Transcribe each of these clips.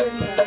真的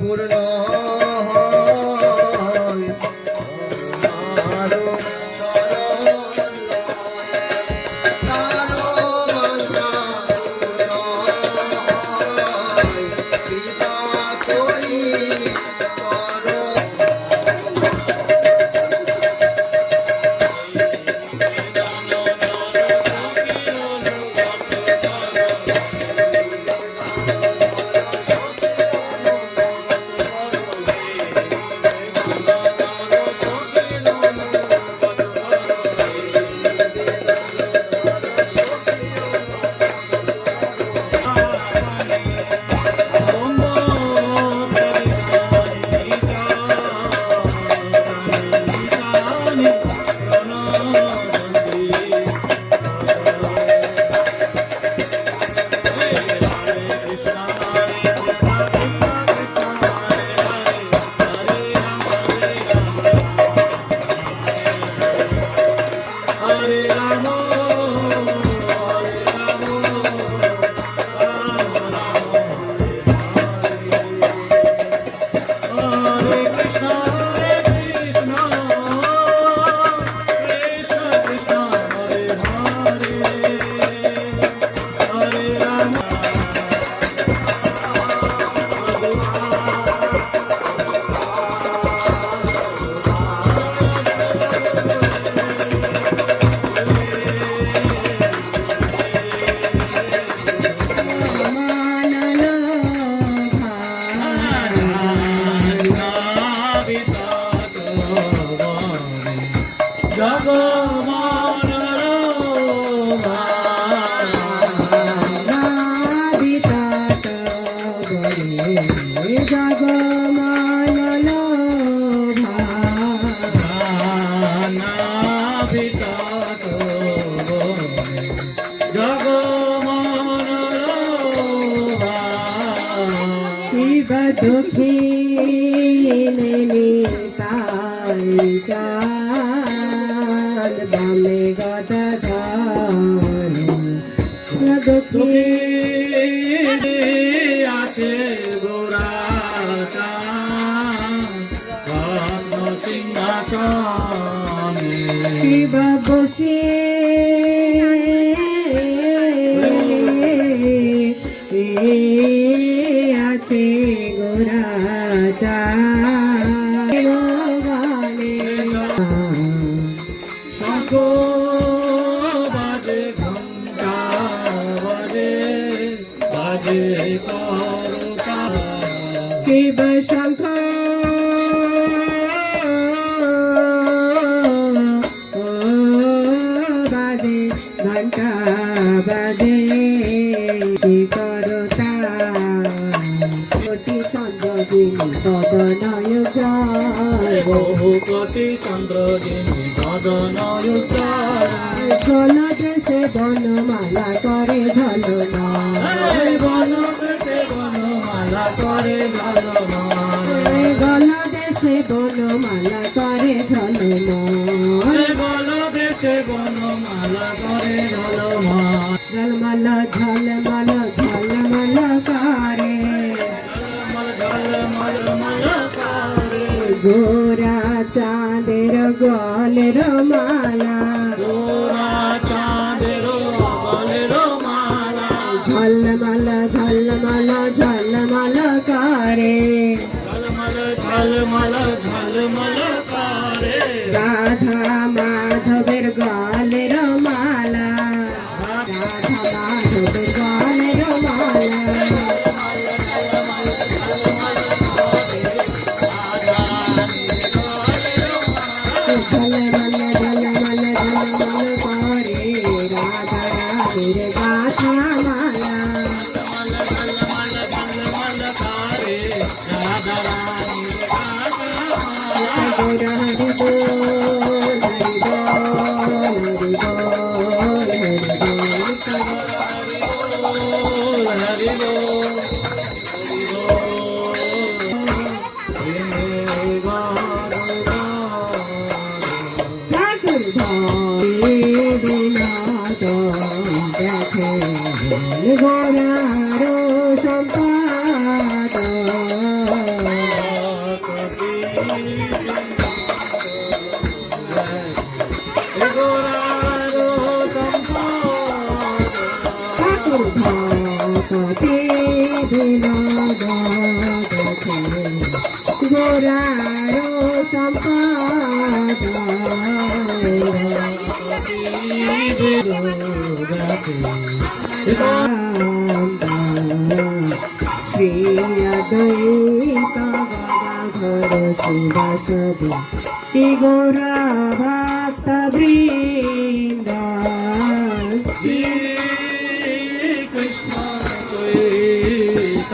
পূর্ণ Yeah. কোটি চন্দ্রদিনী সদনয় যায় বহু কোটি চন্দ্রদিনী সদনয় যায় ঝল দেশে বনমালা করে ঝলনা বন দেশে বনমালা করে ঝলনা গল দেশে বন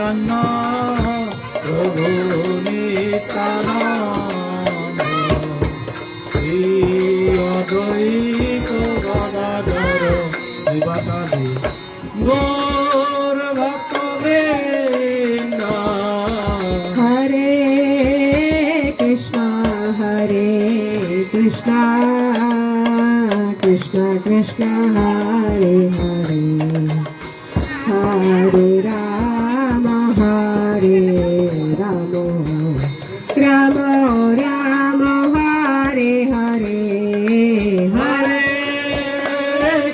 sanna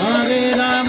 हरे राम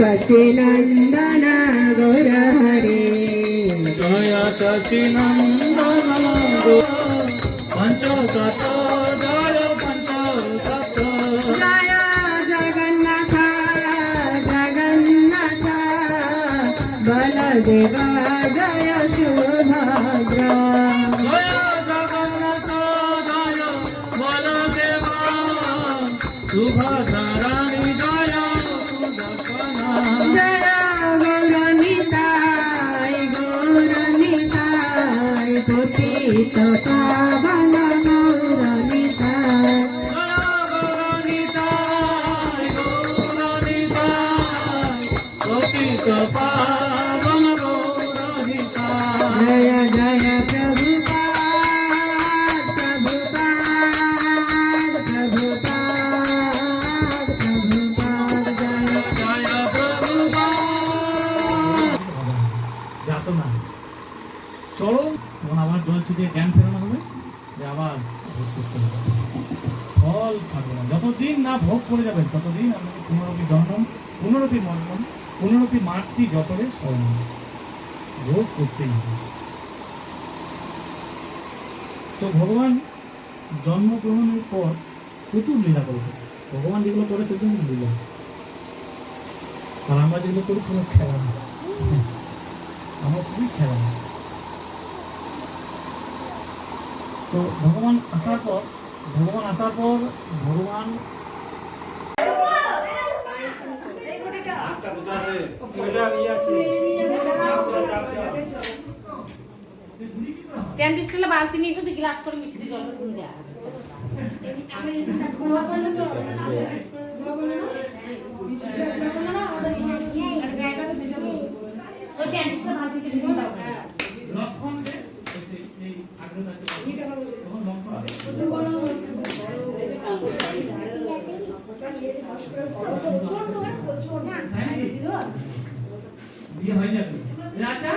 सचिनन्दन गुर हरे जय सचिनन्दन पञ्चशत जय पञ्चशत जय जगन्नाथ जगन्नाथ बलदेव তখন জ্ঞান ফেরানো হবে, যে আবার ভোগ করতে হবে। ফল ছাড়বে না। যতদিন না ভোগ করে যাবেন, ততদিন আপনাকে পুনরপি পুনরপি পুনরপি মাতৃ স্মরণ। ভোগ করতেই হবে। তো ভগবান জন্মগ্রহণের পর প্রচুর লীলা করেছে ভগবান যেগুলো করে, সেগুলো লীলা। আর আমরা যেগুলো করি খেলা আমরা খুবই খেলা তো ভগবান আসার পর ভগবান আসার পর ভগবান টেন স্টিলে বালতি নিয়ে শুধু গ্লাস করে মিষ্টি জল হবে। ওই টেন স্টিলে বালতিতে মিষ্টি দাও। লক্ষণকে এই আগ্রহ আছে তখন লক্ষণ বিয়ে হয়নি এখন আচ্ছা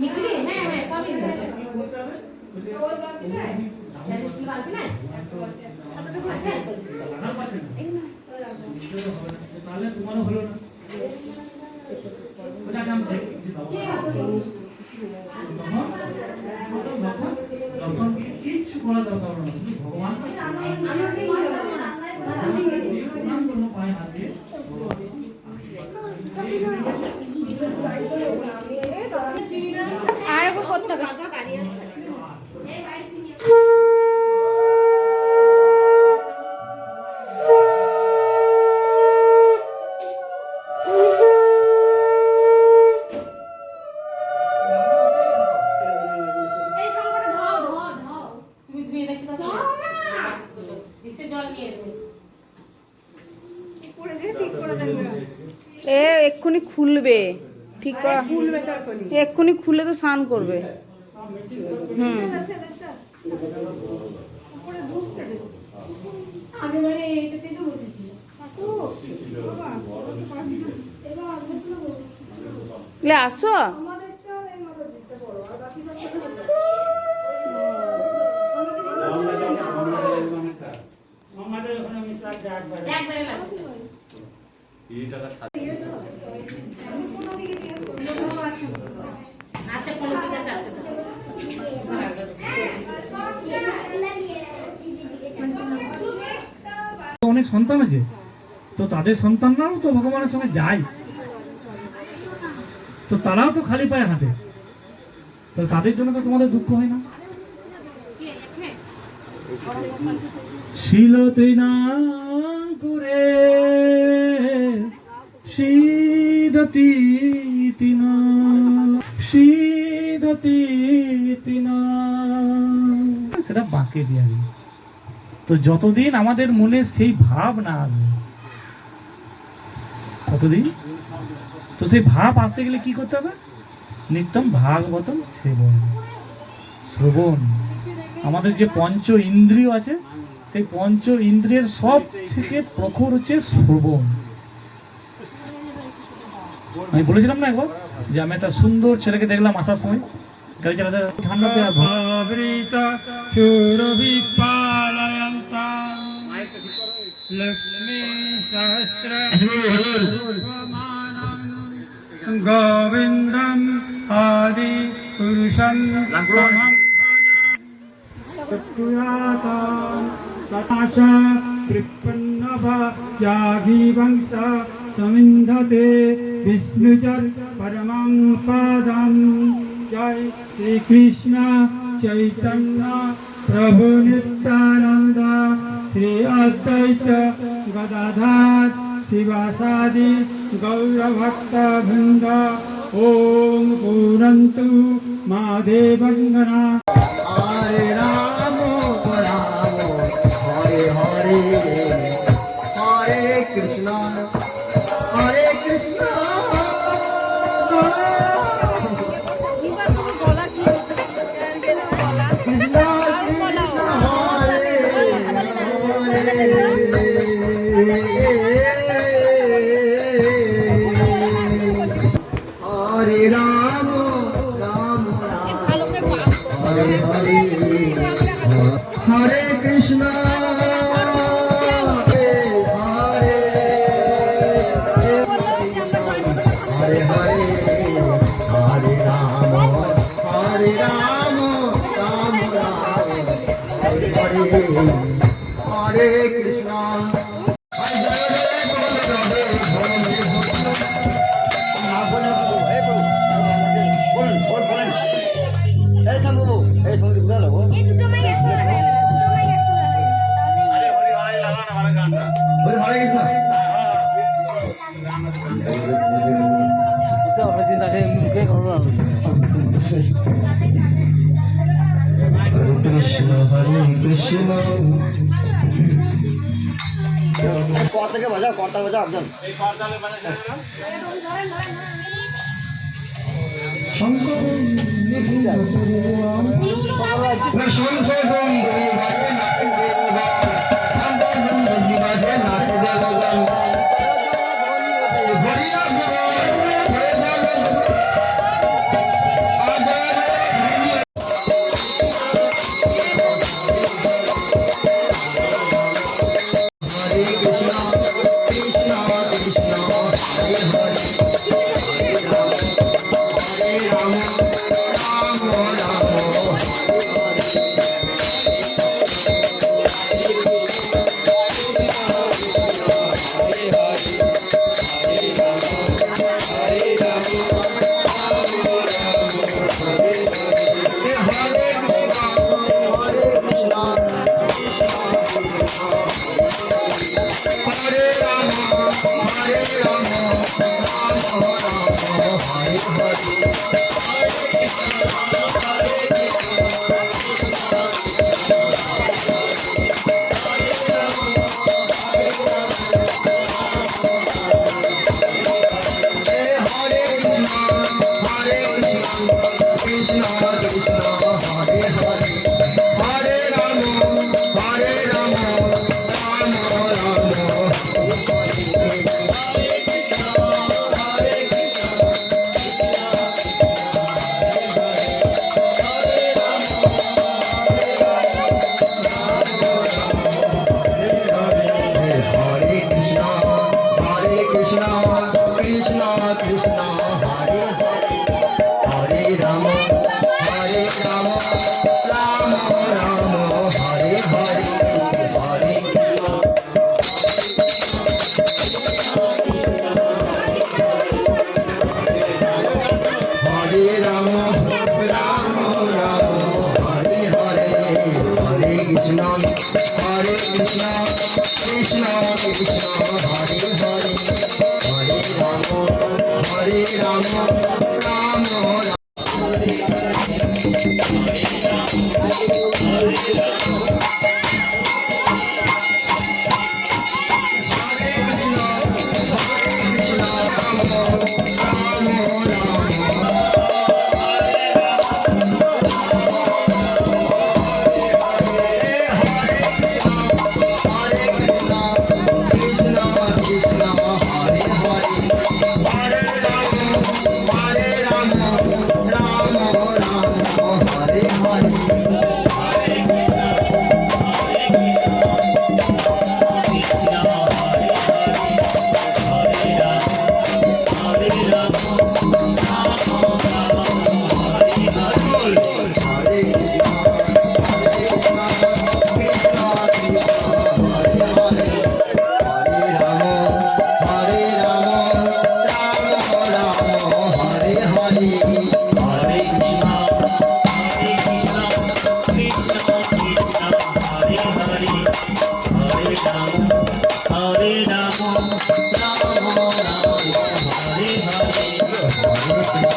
মিষ্টি হ্যাঁ, হ্যাঁ, সবই দেবে। টেন স্টিলে বালতি নাই? আছে? লাগানো পাচ্ছে না তাহলে তোমারও হলো না তখন কিচ্ছু করার দরকার ভগবান এক্ষুনি খুলে তো স্নান করবে। হুম। আসো। একবারে আছে তো। ওখানে রাখো। অনেক সন্তান আছে তো তাদের সন্তানরাও তো ভগবানের সঙ্গে যায় তো তারাও তো খালি পায়ে হাঁটে তো তাদের জন্য তো তোমাদের দুঃখ হয় না শিল তৃণাঙ্কুরে শীদতি তিনা সেটা বাঁকে বিহারি তো যতদিন আমাদের মনে সেই ভাব না আসবে, ততদিন? তো সেই ভাব আসতে গেলে কি করতে হবে? নিত্যম ভাগবতম সেবন। শ্রবণ। আমাদের যে পঞ্চ ইন্দ্রিয় আছে, সেই পঞ্চ ইন্দ্রিয়ের সব থেকে প্রখর হচ্ছে শ্রবণ। আমি বলেছিলাম না একবার? যে আমি একটা সুন্দর ছেলেকে দেখলাম আসার সময়। গাড়ি চালাতে ঠান্ডাতে লক্ষ্মী সহস্র গোবিন্দম আদি পুরুষম কৃপন্নভাগীবংশ সমিন্ধতে বিষ্ণুচর परमं पदं। जय श्रीकृष्ण चैतन्य प्रभुनित्यानन्द श्री अद्वैत गदात् शिवासादि गौरभक्तभृ ॐ पूरन्तु मा देवङ्गना বলুন ওর বলেন এই শম্ভু এই শম্ভু বুঝা লাগো হরে হরে কৃষ্ণ কৃষ্ণ হরে কৃষ্ণ। কর্তাকে বাজাও কর্তা বাজাও একদম। এই কর্তাকে বাজাও Shankar Hari Krishna Hare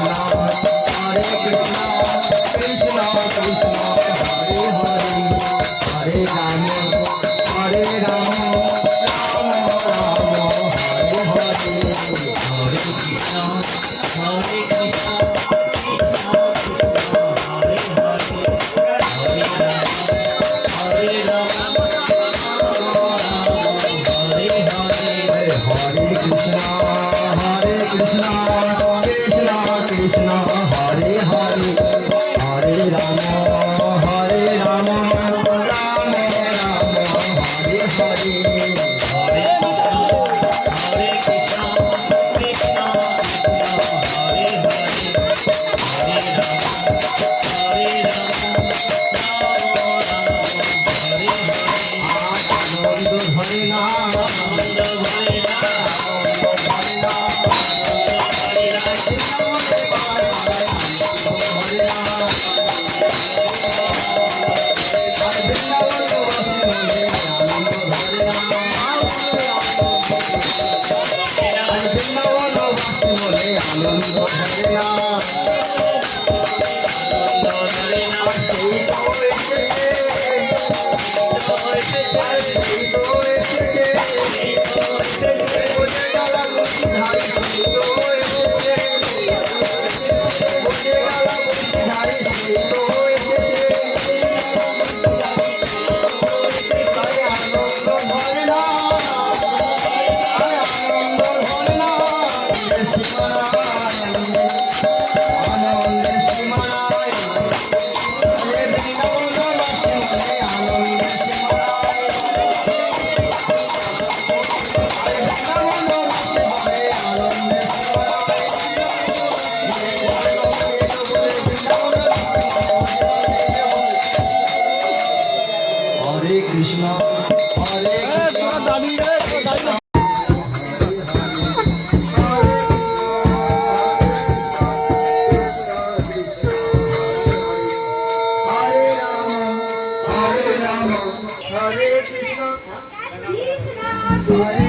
Hare বসিধারী হরে